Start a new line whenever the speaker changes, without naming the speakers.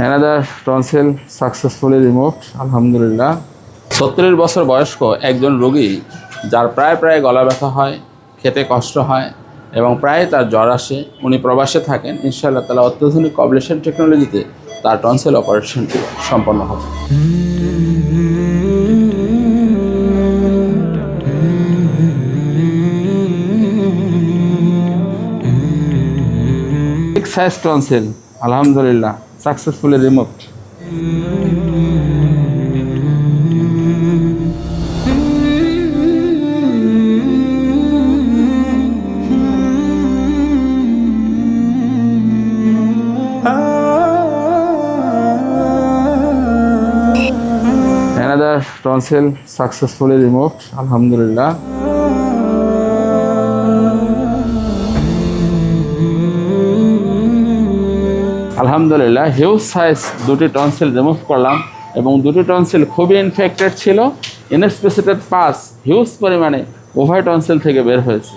Another tonsil successfully removed আলহামদুলিল্লাহ সত্তরের বছর বয়স্ক একজন রোগী, যার প্রায় প্রায় গলা ব্যথা হয়, খেতে কষ্ট হয় এবং প্রায় তার জ্বর আসে, উনি প্রবাসে থাকেন। ইনশাআল্লাহ তালা অত্যাধুনিক কবলেশন টেকনোলজিতে তার টনসেল অপারেশনটি সম্পন্ন হবে। সাইজ টনসিল আলহামদুলিল্লাহ সাকসেসফুলি রিমুভড সাকসেসফুলি রিমুভড আলহামদুলিল্লাহ আলহামদুলিল্লাহ হিউজ সাইজ দুটি টনসিল রিমুভ করলাম এবং দুটি টনসিল খুবই ইনফেক্টেড ছিল। ইনস্পেসিটেড পাস হিউজ পরিমাণে উভয় টনসিল থেকে বের হয়েছে।